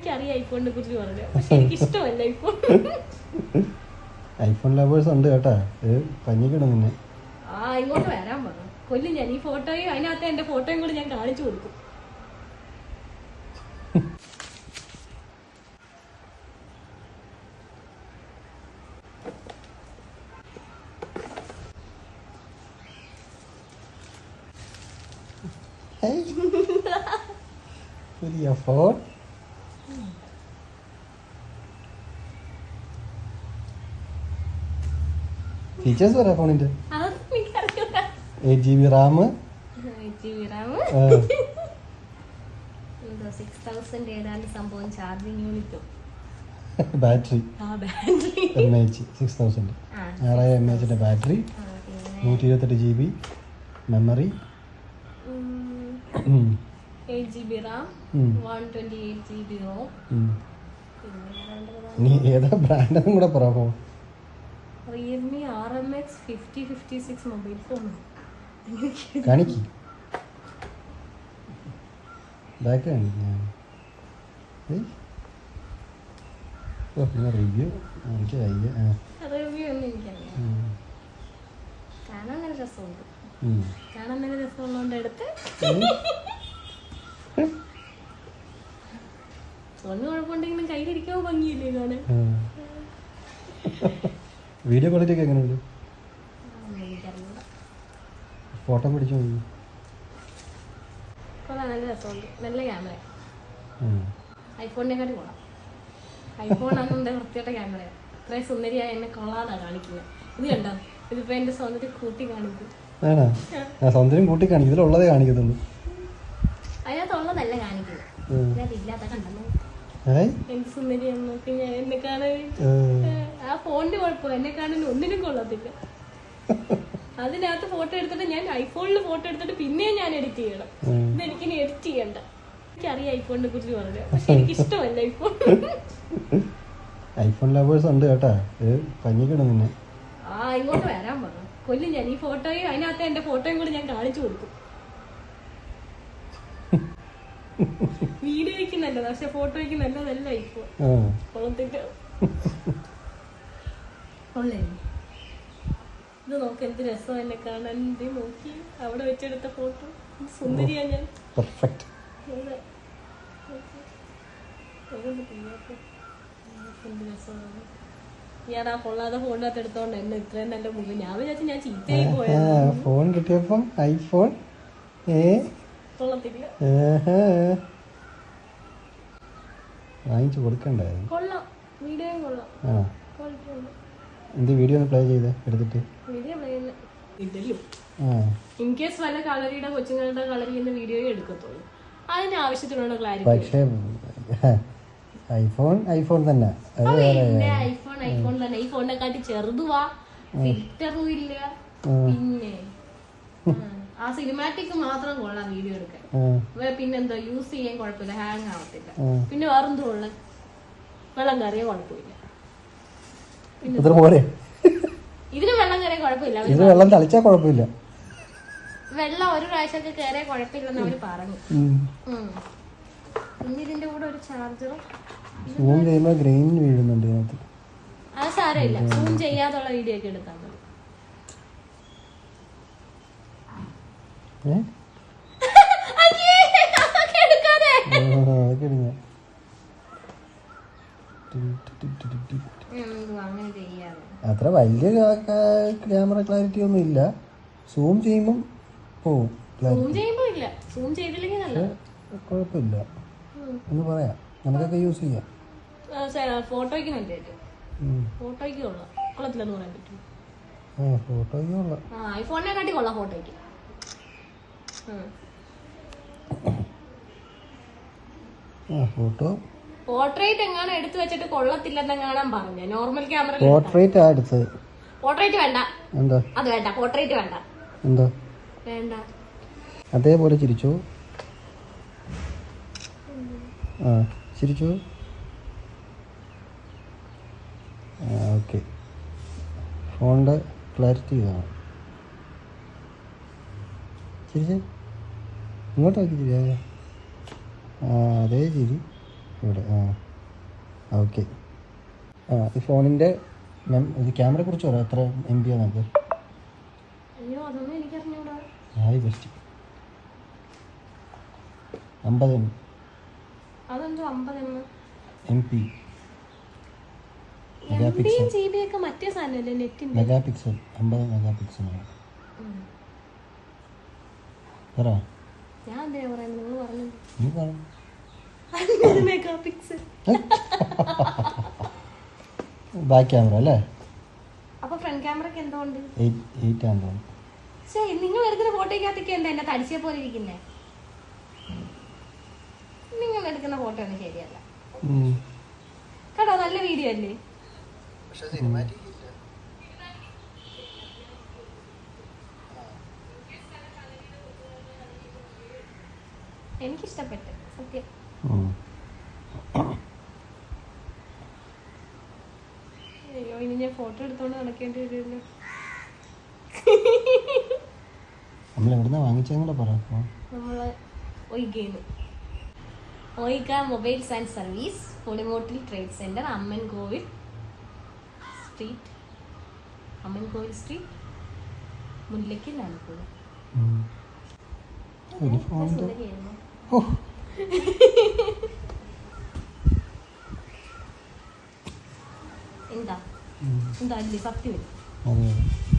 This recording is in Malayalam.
എനിക്കറിയാം ഐഫോണിനെ കുറിച്ച് പറഞ്ഞു പക്ഷെ എനിക്ക് ഇഷ്ടമല്ല ഐഫോൺ ഐഫോൺ ലവേഴ്സ് ഉണ്ട് കേട്ടാ. പഞ്ഞിക്കണം നിന്നെ. ആ ഇങ്ങോട്ട് വരാൻ പറഞ്ഞു. കൊല്ലും ഞാൻ ഈ ഫോട്ടോയും അതിനകത്ത് എന്റെ ഫോട്ടോയും കൂടി ഞാൻ കാണിച്ചു കൊടുക്കും. ഫോൺ ഫീച്ചേഴ്സ് പറയാം ഫോണിന്റെ eight G B RAM battery M H six thousand ആ ആറായിരം എം എച്ചിന്റെ ബാറ്ററി നൂറ്റി ഇരുപത്തെട്ട് ജി ബി മെമ്മറി ഏതാ ബ്രാൻഡെന്നും കൂടെ പറ phone Realme R M X fifty fifty six mobile കാണിക്ക്. ബാക്ക് കാണിക്ക് പിന്നെ റിവ്യൂ എനിക്ക് ആ. റിവ്യൂ ഒന്നും എനിക്കറിയാം ഉം. കാണാൻ നല്ല രസമുണ്ട്. ഉം. കാണാൻ നല്ല രസമുള്ളതുകൊണ്ട് എടുത്ത്. ഒന്ന് കുഴപ്പമുണ്ടെങ്കിലും കയ്യിലിരിക്കാവോ ഭംഗിയില്ലേ കാണാൻ. വീഡിയോ ക്വാളിറ്റി ഒക്കെ എങ്ങനെയുണ്ട്? ഫോട്ടോ പിടിച്ചു നല്ല രസമുണ്ട്. നല്ല ക്യാമറ ഉം. ഐഫോണിനെക്കാട്ടി കൊള്ളാം. ഐഫോൺ ആണെന്നുണ്ട് വൃത്തിയായിട്ട ക്യാമറ ഇത്രയും സുന്ദരിയായ എന്നെ കൊള്ളാതാ കാണിക്കുന്നത് ഇത് കണ്ടോ? ഇതിപ്പോ എന്റെ സൗന്ദര്യം കൂട്ടി കാണിക്കും. ആണോ? സൗന്ദര്യം കൂട്ടി കാണിക്കും. ഇതിലുള്ളതേ കാണിക്കത്തുള്ളൂ. അതിനകത്തുള്ളതല്ല കാണിക്കുന്നത്. ഉം. ഇതിനകത്ത് ഇല്ലാത്ത കണ്ടല്ലോ നോക്കി ഞാൻ എന്നെ കാണാൻ ഫോണിന്റെ കുഴപ്പം. എന്നെ കാണാൻ ഒന്നിനും കൊള്ളത്തില്ല. അതിനകത്ത് ഫോട്ടോ എടുത്തിട്ട് ഞാൻ ഐഫോണിൽ ഫോട്ടോ എടുത്തിട്ട് പിന്നെയും ഞാൻ എഡിറ്റ് ചെയ്യണം. ഇന്ന് എനിക്കിനി എഡിറ്റ് ചെയ്യണ്ട. എനിക്കറിയാം ഐഫോണിനെ കുറിച്ച് പറഞ്ഞു പക്ഷെ എനിക്ക് ഇഷ്ടമല്ല ഐഫോൺ ഐഫോൺ ലവേഴ്സ് ഉണ്ട് കേട്ടാ. ഇത് പഞ്ഞിക്കിടും നിന്നെ. ആ ഇങ്ങോട്ട് വരാൻ പറഞ്ഞു കൊല്ലും ഞാൻ ഈ ഫോട്ടോയും അതിനകത്ത് എന്റെ ഫോട്ടോയും കൂടി ഞാൻ കാണിച്ചു കൊടുക്കും. വീഡിയോയ്ക്ക് നല്ലത്. പക്ഷെ ഫോട്ടോയ്ക്ക് നല്ലതല്ല ഐഫോൺ ആ. കൊള്ളത്തില്ല. കൊള്ളേ. ഇത് നോക്ക് എന്ത് രസം എന്നെ കാണാൻ. ഇത് നോക്കി അവിടെ വെച്ചെടുത്ത ഫോട്ടോ സുന്ദരിയാ ഞാൻ. പെർഫെക്റ്റ് അതെ. അതൊന്ന് ചെയ്യാത്തെ. എന്ത് രസമാണ്. ഞാൻ ആ കൊള്ളാതെ ഫോണിനകത്ത് എടുത്തോണ്ട് എന്നെ ഇത്രയും നല്ല മുഖം. ഞാൻ വിചാരിച്ചു ഞാൻ ചീത്തയായി പോയത് ഫോൺ കിട്ടിയപ്പം ഐഫോൺ ഏ? കൊള്ളത്തില്ല. ഏഹ്. വാങ്ങിച്ചു കൊടുക്കണ്ടായിരുന്നു കൊള്ളാം. വീഡിയോയും കൊള്ളാം. ആ എന്ത് വീഡിയോ ഒന്ന് പ്ലേ ചെയ്ത്? എടുത്തിട്ട്. ഇൻ കേസ് വല്ല കളരിയുടെ കൊച്ചുങ്ങളുടെ എന്ന വീഡിയോ എടുക്കത്തുള്ളൂ. അതിന് ആവശ്യത്തിനുള്ള ക്ലാരിറ്റി പക്ഷേ ഐഫോൺ ഐഫോൺ തന്നെ. ഐഫോൺ ഐഫോൺ തന്നെ. ഈ ഫോണിനെ കാട്ടി ചെറുതുവാ ഫിൽറ്ററും ഇല്ല. പിന്നെ. ആ സിനിമാറ്റിക് മാത്രം കൊള്ളാം വീഡിയോ എടുക്കാൻ. വേ- പിന്നെന്തോ യൂസ് ചെയ്യാൻ കുഴപ്പമില്ല. ഹാങ് ആവത്തില്ല. പിന്നെ വേറെന്തോ ഉള്ളത് വെള്ളം കയറിയ കുഴപ്പമില്ല. ഇത്ര പോരെ? ഇതിന് വെള്ളം കയറിയ കുഴപ്പമില്ല. അവർ ഇത് വെള്ളം തളിച്ചാൽ കുഴപ്പമില്ല. വെള്ളം ഒരു പ്രാവശ്യമൊക്കെ കയറിയ കുഴപ്പമില്ലെന്ന് അവർ പറഞ്ഞു. പിന്നെ ഇതിന്റെ കൂടെ ഒരു ചാർജറും? സൂം ചെയ്യുമ്പോൾ ഗ്രെയിൻ വീഴുന്നുണ്ട് ഇതിനകത്ത്. അത് സാരമില്ല. സൂം ചെയ്യാതുള്ള വീഡിയോ ഒക്കെ എടുത്താൽ മതി. ഏ? അയ്യേ, അതൊക്കെ എടുക്കാതെ. അത്ര വലിയ ക്യാമറ ക്ലാരിറ്റി ഒന്നും ഇല്ല. സൂം ചെയ്യുമ്പം പോവും. കുഴപ്പമില്ല. എന്ന് പറയാം. നമുക്കൊക്കെ യൂസ് ചെയ്യാം. ഫോട്ടോയ്ക്ക് ഫോട്ടോയ്ക്ക് കൊള്ളാം. കൊള്ളത്തില്ലെന്ന് പറയാൻ പറ്റും. ആ ഫോട്ടോയ്ക്ക് കൊള്ളാം. ആ ഐഫോണിനെ കാട്ടി കൊള്ളാം ഫോട്ടോയ്ക്ക്. ഉം. ഫോട്ടോ പോർട്രേറ്റ് എങ്ങാനും എടുത്തു വെച്ചിട്ട് കൊള്ളത്തില്ലെന്നെങ്ങാനും പറഞ്ഞു. നോർമൽ ക്യാമറ പോർട്രേറ്റ് ആ എടുത്തത്. പോർട്രേറ്റ് വേണ്ട. എന്താ? അത് വേണ്ട. പോർട്രേറ്റ് വേണ്ട. എന്താ? വേണ്ട. അതേപോലെ ചിരിച്ചു. ആ ചിരിച്ചു. ഓക്കെ. ഫോണിന്റെ ക്ലാരിറ്റി ഇതാണ്. ചിരിച്ച്. ഇങ്ങോട്ട് നോക്കി ചിരി അതേ ചിരി. ഇവിടെ ആ. ഓക്കെ. ആ ഈ ഫോണിന്റെ മെം ഇത് ക്യാമറയെ കുറിച്ച് പറയാം എത്ര എം ബി ആണ് നമുക്ക്? ഹായ് ബെസ്റ്റ് അമ്പത് M M P mega pixel അമ്പത് മെഗാ പിക്സലാണ് പറ. പറഞ്ഞു. നീ ബാക്ക് ക്യാമറ അല്ലേ? അപ്പൊ ഫ്രണ്ട് ക്യാമറക്ക് എന്തുകൊണ്ട് എയ്റ്റ് പക്ഷേ നിങ്ങൾ എടുക്കുന്ന ഫോട്ടോയ്ക്കകത്തൊക്കെ എന്താ എന്നെ തടിച്ചെ പോലെ ഇരിക്കുന്നേ? നിങ്ങൾ എടുക്കുന്ന ഫോട്ടോ ഒന്നും ശരിയല്ല. ഉം. കേട്ടോ നല്ല വീഡിയോ അല്ലേ? പക്ഷെ സിനിമാറ്റിക് ഇല്ല. എനിക്കിഷ്ടപ്പെട്ടു സത്യം. അയ്യോ ഇനി ഞാൻ ഫോട്ടോ എടുത്തോണ്ട് നടക്കേണ്ടി വരുമല്ലോ നമ്മൾ എവിടുന്ന വാങ്ങിച്ചതും കൂടെ പറ നമ്മൾ ഒയ്കേന്ന്. ഒയ്ക mobiles and service പൊളിമോട്ടിൽ trade centre Amman Kovil street Amman Kovil street മുല്ലയ്ക്ക് Alappuzha ഒരു ഫോണിന്റെ സുന്ദരിയായിരുന്നു